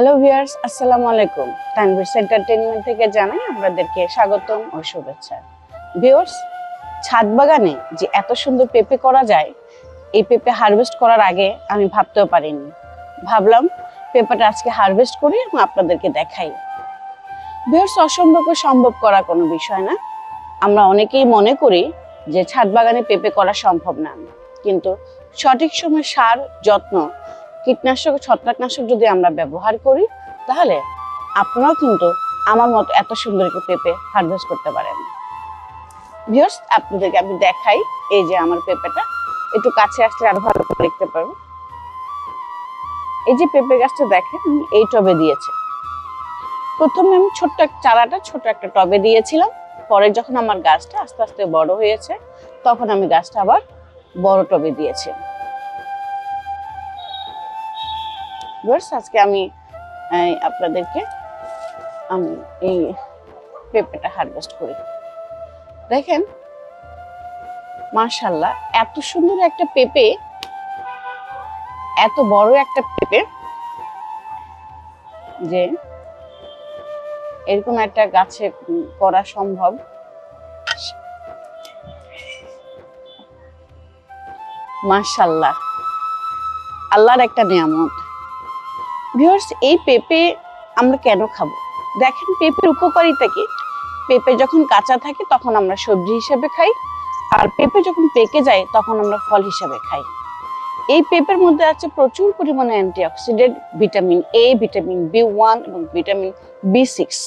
Hello viewers আসসালামু আলাইকুম। Tanvir entertainment থেকে জানাই আপনাদেরকে স্বাগতম ও শুভেচ্ছা। ভিউয়ার্স ছাদ বাগানে যে এত সুন্দর পেঁপে করা যায়, এই পেঁপে হারভেস্ট করার আগে আমি ভাবতেও পারিনি। ভাবলাম পেঁপেটা আজকে হারভেস্ট করি এবং আপনাদেরকে দেখাই। ভিউয়ার্স অসম্ভবকে সম্ভব করা কোনো বিষয় না। আমরা অনেকেই মনে করি যে ছাদ বাগানে পেঁপে করা সম্ভব না। কিন্তু সঠিক সময় সার, যত্ন কীটনাশক, ছত্রাকনাশক যদি আমরা ব্যবহার করি, তাহলে আপনারাও কিন্তু আমার মতো এত সুন্দর একটি পেঁপে হারভেস্ট করতে পারেন। ভিউয়ার্স আপনাদেরকে আমি দেখাই এই যে আমার পেঁপেটা। একটু কাছে আসলে আরও ভালো করে দেখতে পারব এই যে পেঁপে গাছটা দেখেন আমি এই টবে দিয়েছি। প্রথমে আমি ছোট্ট এক- চারাটা ছোট একটা টবে দিয়েছিলাম। পরে যখন আমার গাছটা আস্তে আস্তে বড় হয়েছে, তখন আমি গাছটা আবার বড় টবে দিয়েছি। ভিউয়ার্স আজকে আমি আপনাদেরকে আমি এই পেঁপেটা হারভেস্ট করি। দেখেন মাশাল্লাহ এত সুন্দর একটা পেঁপে, এত বড় একটা পেঁপে যে এরকম একটা গাছে করা সম্ভব। মাশাল্লাহ আল্লাহর একটা নিয়ামত। ভিউয়ার্স এই পেঁপে আমরা কেন খাব? দেখেন পেঁপের উপকারিতা কি? পেঁপে যখন কাঁচা থাকে তখন আমরা সবজি হিসেবে খাই, আর পেঁপে যখন পেকে যায় তখন আমরা ফল হিসেবে খাই। এই পেঁপের মধ্যে আছে প্রচুর পরিমাণে antioxidant vitamin A vitamin B one এবং ভিটামিন বি সিক্স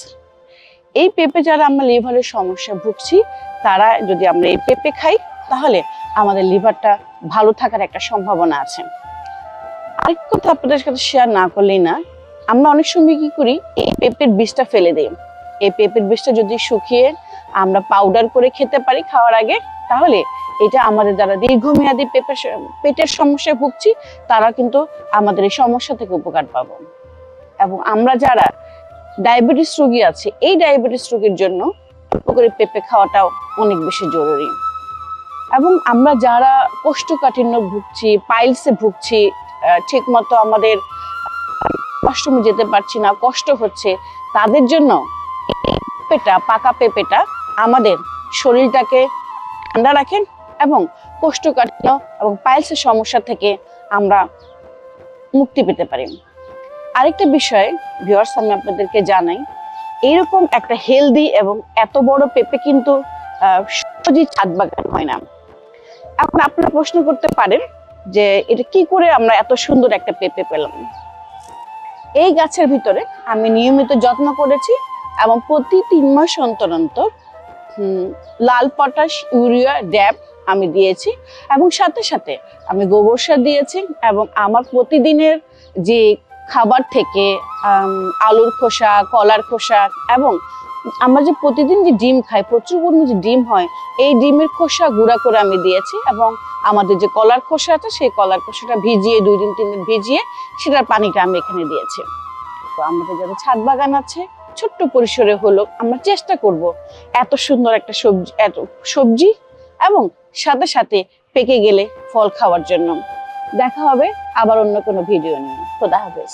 এই পেঁপে যারা আমরা লিভারের সমস্যা ভুগছি, তারা যদি আমরা এই পেঁপে খাই, তাহলে আমাদের লিভারটা ভালো থাকার একটা সম্ভাবনা আছে। আরেক কথা আপনাদের সাথে শেয়ার না করলেই না, আমরা অনেক সময় কি করি, এই পেঁপের বীজটা ফেলে দিই। এই পেঁপের বীজটা যদি শুকিয়ে আমরা পাউডার করে খেতে পারি খাওয়ার আগে, তাহলে এটা আমাদের যারা দীর্ঘমেয়াদী পেঁপের পেটের সমস্যায় ভুগছি, তারা কিন্তু আমাদের এই সমস্যা থেকে উপকার পাবো। এবং আমরা যারা ডায়াবেটিস রোগী আছে, এই ডায়াবেটিস রোগীর জন্য করে পেঁপে খাওয়াটাও অনেক বেশি জরুরি। এবং আমরা যারা কোষ্ঠকাঠিন্য ভুগছি পাইলসে ভুগছি ঠিক মতো আমাদের অষ্টমে যেতে পারছি না, কষ্ট হচ্ছে, তাদের জন্য পেঁপেটা পাকা পেঁপেটা আমাদের শরীরটাকে ঠান্ডা রাখেন এবং কোষ্ঠকাঠিন্য এবং পাইলসের সমস্যা থেকে আমরা মুক্তি পেতে পারি। আরেকটা বিষয় ভিউয়ার্স আমি আপনাদেরকে জানাই, এইরকম একটা হেলদি এবং এত বড় পেঁপে কিন্তু সহজেই ছাদ বাগান হয় না। এখন আপনারা প্রশ্ন করতে পারেন যে এটা কি করে আমরা এত সুন্দর একটা পেঁপে পেলাম। এই গাছের ভিতরে আমি নিয়মিত যত্ন করেছি এবং প্রতি তিন মাস অন্তর অন্তর লাল পটাশ, ইউরিয়া ড্যাপ আমি দিয়েছি এবং সাথে সাথে আমি গোবর সার দিয়েছি এবং আমার প্রতিদিনের যে খাবার থেকে আলুর খোসা, কলার খোসা এবং আমরা যে প্রতিদিন যে ডিম খাই, প্রচুর পরিমাণে যে ডিম হয়, এই ডিমের খোসা গুঁড়া করে আমি দিয়েছি এবং আমাদের যে কলার খোসা আছে, সেই কলার খোসাটা ভিজিয়ে, দুই দিন, তিন দিন ভিজিয়ে সেটার পানিটা আমি এখানে দিয়েছি। তো আমাদের যাদের ছাদ বাগান আছে, ছোট্ট পরিসরে হলো আমরা চেষ্টা করব এত সুন্দর একটা সবজি, এত সবজি এবং সাথে সাথে পেকে গেলে ফল খাওয়ার জন্য। দেখা হবে আবার অন্য কোনো ভিডিও নিয়ে। খোদা হাফেজ।